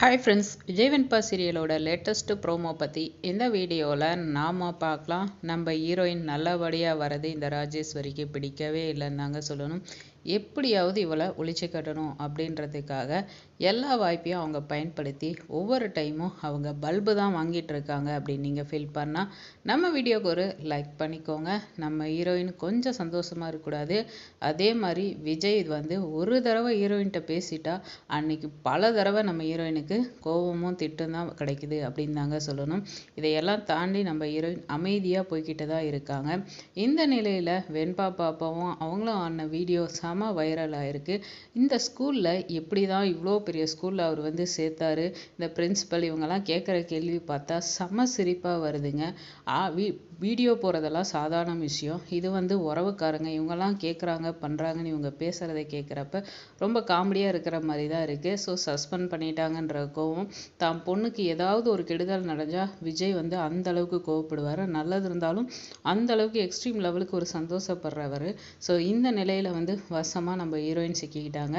Hi friends விஜய்வெண்பா சீரியலோட latest promo பற்றி இந்த வீடியோவில் நாம் பார்க்கலாம். நம்ம ஹீரோயின் நல்லபடியாக வரது இந்த ராஜேஸ்வரிக்கு பிடிக்கவே இல்லைன்னு தாங்க சொல்லணும். எப்படியாவது இவளை ஒழிச்சு கட்டணும் அப்படின்றதுக்காக எல்லா வாய்ப்பையும் அவங்க பயன்படுத்தி ஒவ்வொரு டைமும் அவங்க பல்பு தான் வாங்கிட்டு இருக்காங்க அப்படின்னு நீங்கள் ஃபீல் பண்ணால் நம்ம வீடியோக்கு ஒரு லைக் பண்ணிக்கோங்க. நம்ம ஹீரோயின் கொஞ்சம் சந்தோஷமாக இருக்கக்கூடாது. அதே மாதிரி விஜய் வந்து ஒரு தடவை ஹீரோயின்கிட்ட பேசிட்டா அன்னைக்கு பல தடவை நம்ம ஹீரோயினுக்கு கோபமும் திட்டம் தான் கிடைக்குது அப்படின்னு தாங்க சொல்லணும். இதையெல்லாம் தாண்டி நம்ம ஹீரோயின் அமைதியாக போய்கிட்டு தான் இருக்காங்க. இந்த நிலையில் வெண்பா பாப்பாவும் அவங்களும் ஆன வீடியோ செம வைரல் ஆயிருக்கு. இந்த ஸ்கூலில் எப்படி தான் இவ்வளோ பெரிய ஸ்கூலில் அவர் வந்து சேர்த்தாரு? இந்த பிரின்சிபல் இவங்கெல்லாம் கேட்குற கேள்வி பார்த்தா செம சிரிப்பாக வருதுங்க. ஆ வி வீடியோ போகிறதெல்லாம் சாதாரண விஷயம். இது வந்து உறவுக்காரங்க இவங்கெல்லாம் கேட்குறாங்க பண்ணுறாங்கன்னு இவங்க பேசுகிறத கேட்குறப்ப ரொம்ப காமெடியாக இருக்கிற மாதிரி தான் இருக்குது ஸோ சஸ்பெண்ட் பண்ணிட்டாங்கன்ற கோவம். தான் பொண்ணுக்கு ஏதாவது ஒரு கெடுதல் நடந்தால் விஜய் வந்து அந்த அளவுக்கு கோவப்படுவார். நல்லது இருந்தாலும் அந்த அளவுக்கு எக்ஸ்ட்ரீம் லெவலுக்கு ஒரு சந்தோஷப்படுறவர். ஸோ இந்த நிலையில் வந்து வசமாக நம்ம ஹீரோயின் சிக்கிக்கிட்டாங்க.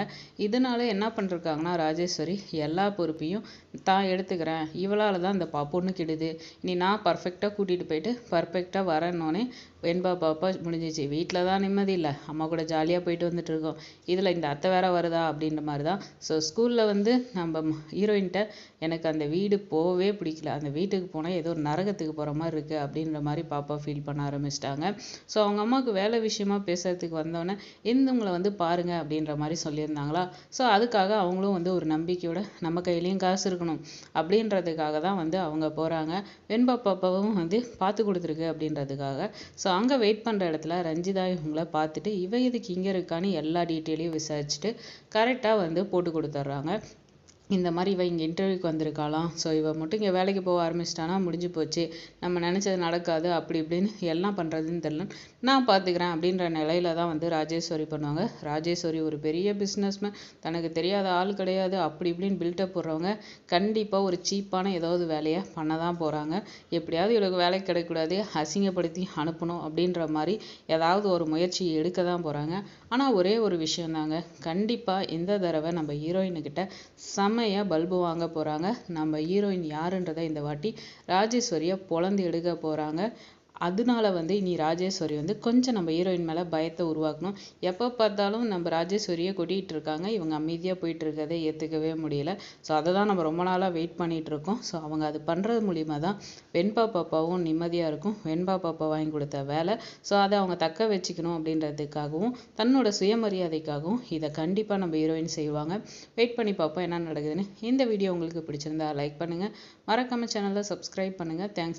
இதனால என்ன பண்ணிருக்காங்கன்னா ராஜேஸ்வரி எல்லா பொறுப்பையும் தான் எடுத்துக்கிறேன். இவளால் தான் இந்த பா பொண்ணு கெடுது. இனி நான் பர்ஃபெக்டாக கூட்டிகிட்டு போயிட்டு பர்ஃபெக்டாக வரேன்னொன்னே வெண்பா பாப்பா முடிஞ்சிச்சு. வீட்டில் தான் நிம்மதி இல்லை. அம்மா கூட ஜாலியாக போயிட்டு வந்துட்டுருக்கோம் இதில் இந்த அத்தை வேற வருதா அப்படின்ற மாதிரி தான். ஸோ ஸ்கூலில் வந்து நம்ம ஹீரோயின்கிட்ட எனக்கு அந்த வீடு போகவே பிடிக்கல. அந்த வீட்டுக்கு போனால் ஏதோ ஒரு நரகத்துக்கு போகிற மாதிரி இருக்குது அப்படின்ற மாதிரி பாப்பா ஃபீல் பண்ண ஆரம்பிச்சிட்டாங்க. ஸோ அவங்க அம்மாவுக்கு வேலை விஷயமா பேசுகிறதுக்கு வந்தோடனே இந்தவங்களை வந்து பாருங்க அப்படின்ற மாதிரி சொல்லியிருந்தாங்களா? ஸோ அதுக்காக அவங்களும் வந்து ஒரு நம்பிக்கையோட நம்ம கையிலையும் காசு இருக்கணும் அப்படின்றதுக்காக தான் வந்து அவங்க போகிறாங்க வெண்பா பாப்பாவும் வந்து பார்த்து கொடுத்துருக்கு அப்படின்றதுக்காக. ஸோ அங்கே வெயிட் பண்ணுற இடத்துல ரஞ்சிதா இவங்கள பார்த்துட்டு இவ இதுக்கு இங்கே இருக்கான்னு எல்லா டீட்டெயிலையும் விசாரிச்சுட்டு கரெக்டாக வந்து போட்டு கொடுத்துட்றாங்க. இந்த மாதிரி இவ இங்கே இன்டர்வியூக்கு வந்திருக்காளாம். ஸோ இவ மட்டும் இங்கே வேலைக்கு போக ஆரம்பிச்சிட்டானா முடிஞ்சு போச்சு. நம்ம நினச்சது நடக்காது அப்படி இப்படின்னு எல்லாம் பண்ணுறதுன்னு தெரில நான் பார்த்துக்கிறேன் அப்படின்ற நிலையில தான் வந்து ராஜேஸ்வரி பண்ணுவாங்க. ராஜேஸ்வரி ஒரு பெரிய பிஸ்னஸ்மேன் தனக்கு தெரியாத ஆள் கிடையாது. அப்படி இப்படின்னு பில்டப் போடுறவங்க கண்டிப்பாக ஒரு சீப்பான ஏதாவது வேலையை பண்ண தான் போகிறாங்க எப்படியாவது இவளுக்கு வேலை கிடைக்கக்கூடாது. அசிங்கப்படுத்தி அனுப்பணும் அப்படின்ற மாதிரி ஏதாவது ஒரு முயற்சி எடுக்க தான் போகிறாங்க ஆனால் ஒரே ஒரு விஷயம் தாங்க கண்டிப்பாக இந்த தடவை நம்ம ஹீரோயினுக்கிட்ட செம செம்மையாக பல்பு வாங்க போகிறாங்க நம்ம ஹீரோயின் யாருன்றதை இந்த வாட்டி ராஜேஸ்வரியை பொழந்து எடுக்க போகிறாங்க அதனால வந்து இனி ராஜேஸ்வரி வந்து கொஞ்சம் நம்ம ஹீரோயின் மேலே பயத்தை உருவாக்கணும். எப்போ பார்த்தாலும் நம்ம ராஜேஸ்வரியை கொட்டிகிட்டு இருக்காங்க. இவங்க அமைதியாக போயிட்டு இருக்கிறத ஏற்றுக்கவே முடியல. ஸோ அதை தான் நம்ம ரொம்ப நாளாக வெயிட் பண்ணிகிட்டு இருக்கோம். ஸோ அவங்க அது பண்ணுறது மூலிமா தான் வெண்பா பாப்பாவும் நிம்மதியாக இருக்கும். வெண்பா பாப்பா வாங்கி கொடுத்த வேலை. ஸோ அதை அவங்க தக்க வச்சுக்கணும் அப்படின்றதுக்காகவும் தன்னோட சுயமரியாதைக்காகவும் இதை கண்டிப்பாக நம்ம ஹீரோயின் செய்வாங்க. வெயிட் பண்ணி பார்ப்போம் என்ன நடக்குதுன்னு. இந்த வீடியோ உங்களுக்கு பிடிச்சிருந்தா லைக் பண்ணுங்கள் மறக்காம சேனலை சப்ஸ்கிரைப் பண்ணுங்கள் தேங்க்ஸ்